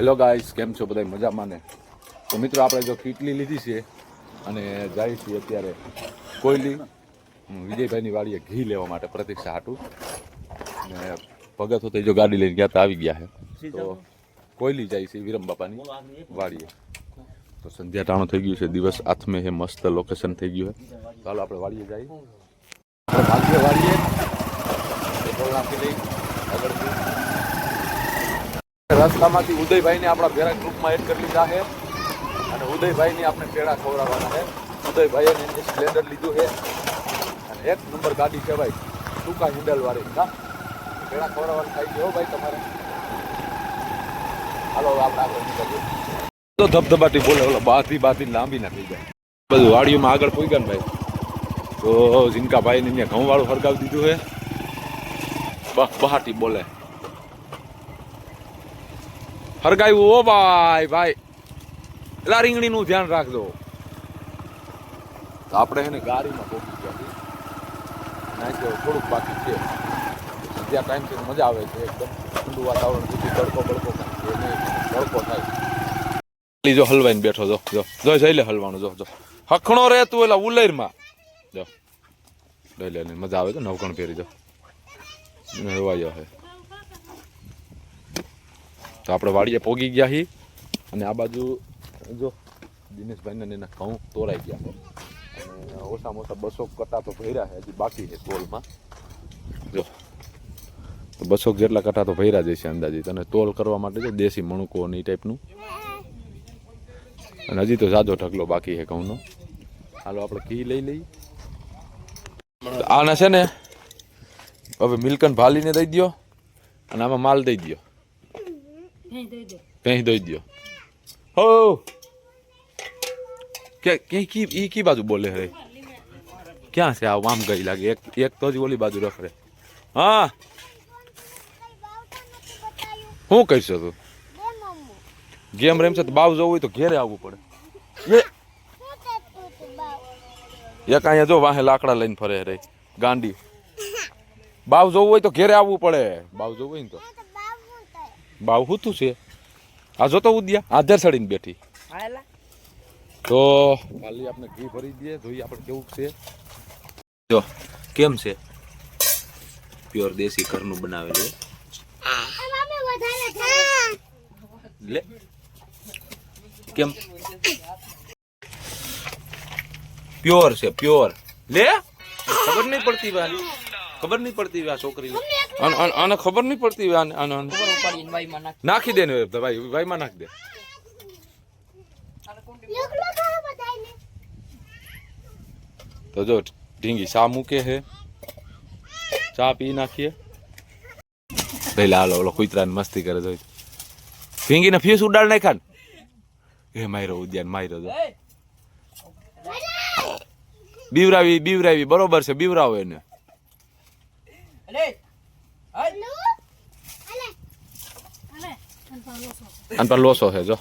Hello guys કેમ છો બધા મજામાં ને? તો મિત્રો આપણે જો કીટલી લીધી છે અને જાય છીએ અત્યારે કોયલી. વિજયભાઈની વાડીએ ઘી લેવા માટે પ્રતીક્ષા હાટું. ને ભગત હોતે જો ગાડી લઈને ગયા તો આવી ગયા છે. તો કોયલી જાય છે વિરમ બાપાની વાડીએ. તો સંધ્યા ટાણું થઈ ગયું છે દિવસ આથમે હે મસ્ત લોકેશન થઈ ગયું છે. ચાલો આપણે વાડીએ જઈએ. આપણે વાડીએ. લઈ આગળથી. રસ્તામાંથી ઉદયભાઈને આપણા ભેરા ગ્રુપમાં એડ કરી લીધા છે. અને ઉદયભાઈની આપણે પેડા ખવડાવવાના છે. ઉદયભાઈએ એની સ્પ્લેન્ડર લીધું છે. અને એક નંબર ગાડી ભાઈ ટૂંકા હેન્ડલ ના પેડા ખવડાવવાનું થાય છે ભાઈ તમારે. હાલો આપણે આગળ નીકળીએ. તો ધબધબાટી બોલે, ઓલો બાથી બાથી લાંબી ના થઈ જાય. બધું વાડીઓમાં આગળ પૂઈ ગયા ને ભાઈ. તો ઝીનકાભાઈને અહીંયા ઘઉંવાળું ફરકાવી દીધું છે. બહ, બહાટી બોલે. હરગાયું. ઓ ભાઈ ભાઈ. એલા રીંગણીનું ધ્યાન રાખજો. આપણે એને ગાડીમાં પહોંચી ગયા. થોડુંક બાકી છે. જ્યાં ટાઈમ છે મજા આવે છે. એકદમ ઠંડુ વાતાવરણ સુધી તડકો બળકો તડકો થાય પેલી જો હલવાઈને બેઠો જો જો. જો, જઈ લે હલવાનું, જો જો. હખણો રે તું એલા ઉલેરમાં. જો. લઈ લે મજા આવે તો નવકણ પહેરી, જો. હવાયો હે. તો આપણે વાડીએ પોગી ગયા હી. અને આ બાજુ, જો, દિનેશભાઈને એના ઘઉં તોરાઈ ગયા અને ઓછામાં ઓછા બસો કટા તો ભર્યા છે, હજી બાકી છે તોલમાં. જો, તો બસો જેટલા કટા તો ભર્યા જશે છે અંદાજિત અને તોલ કરવા માટે જો દેશી મણુકો ને એ ટાઈપનું. અને હજી તો જાજો ઢગલો બાકી છે ઘઉંનો. હાલો, આપણે ઘી લઈ લઈએ. આના છે ને, હવે મિલકન ભાલીને દઈ દ્યો. અને આમાં માલ દઈ કहीं દઈ દ્યો હો કે કે કી ઈ કી બાજુ બોલે રે ક્યાં છે આ આમ ગઈ લાગે એક એક તો જ ઓલી બાજુ રખડે હા શું કહીશ તું ગેમ રમશે તો બાવ જવું હોય તો ઘેરે આવવું પડે એ એક અહીંયા જો વાહે લાકડા લઈને ફરે રે ગાંડી બાવ જોવું હોય તો ઘેરે આવવું પડે બાવ જોવું હોય ને તો બાવ હુતું છે. આ જોતો ઉદ્યા આધેર સડીને બેઠી. તો ખાલી આપણે ઘી ભરી દઈએ જોઈએ આપણે કેવું છે. જો કેમ છે? પ્યોર દેશી ઘરનું બનાવેલું. લે. કેમ? પ્યોર છે પ્યોર લે? ખબર નહીં પડતી વા ખબર નહીં પડતી આ છોકરી આને- ખબર નહીં પડતી આને. નાખી દે. ને ભાઈ ભાઈમાં નાખ દે. તો જો ઢીંગી ચા મૂકે હે. ચા પી નાખીએ. પહેલા હાલો ઓલો કુતરાને મસ્તી કરે જોઈ ઢીંગીને ફીસ ઉડાડ નાખ્યા ને. એ માયરો ઉદ્યાન માયરો જો. બીવરાવી બીવરાવી બરોબર છે બીવરાવો એને. અને પર લોસો છે જો.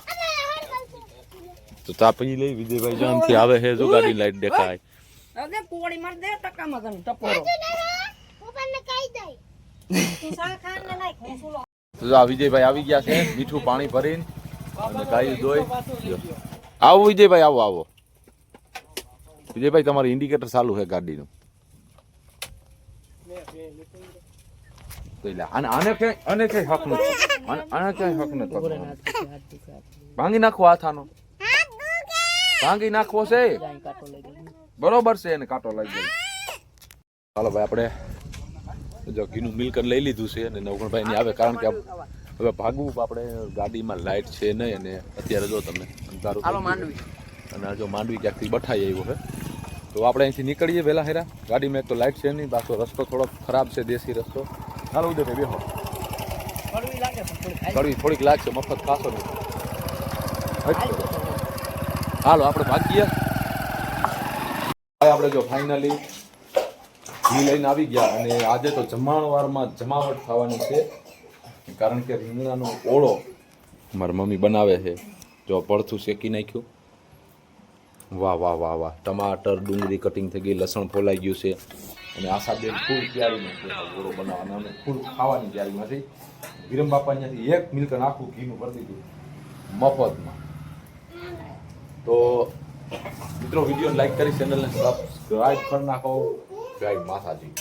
તો ચા પી લઈ વિજયભાઈ જાનથી આવે છે જો ગાડી લાઈટ દેખાય. અરે પોળી માર દે ટકા મગન ટપોરો. તો જો આ વિજયભાઈ આવી ગયા છે મીઠું પાણી ભરીને અને ગાયું દોઈ આવો વિજયભાઈ આવો આવો. વિજયભાઈ તમારું ઇન્ડિકેટર ચાલુ છે ગાડીનું. આને આને આને ક્યાંય હક નથી આને આને હક નથી ભાંગી નાખો હાથ આનો ભાંગી નાખવો છે બરોબર છે એને કાંટો લાગી ગયો ચાલો ભાઈ આપણે જો ઘીનું મિલકર લઈ લીધું છે અને નવગણભાઈ ની આવે કારણ કે હવે ભાગવું આપણે ગાડીમાં લાઇટ છે નહીં અને અત્યારે જો તમે અંધારું. અને જો માંડવી ક્યાંકથી બઠાઈ આવ્યો છે તો આપણે અહીંથી નીકળીએ વહેલા હેરા. ગાડીમાં એક તો લાઇટ છે નહીં પાછો રસ્તો થોડો ખરાબ છે, દેશી રસ્તો. ચાલો ઉદય બેહો. કડવી થોડીક લાગશે, મફત ખાસો નહીં. હાલો. આપણે ભાગીએ. ભાઈ આપણે જો ફાઇનલી ઘી લઈને આવી ગયા અને આજે તો જમણવારમાં જમાવટ થવાની છે. કારણ કે રીંગણાનો ઓળો મારી મમ્મી બનાવે છે. જો પડથું શેકી નાખ્યું. વાહ વાહ વાહ વાહ. ટમાટર, ડુંગળી કટિંગ થઈ ગઈ, લસણ ફોલાઈ ગયું છે. અને આશાબેન ફૂલ તૈયારીમાં છે. આ બનાવવાનો અને ફૂલ ખાવાની તૈયારીમાં છે. ગીરમ બાપા અહીંયાથી એક મિલ્ક આખું ઘીનું ભરી દીધું. મફતમાં. તો મિત્રો વીડિયો લાઈક કરી ચેનલને સબસ્ક્રાઈબ કરી નાખો. જય માતાજી.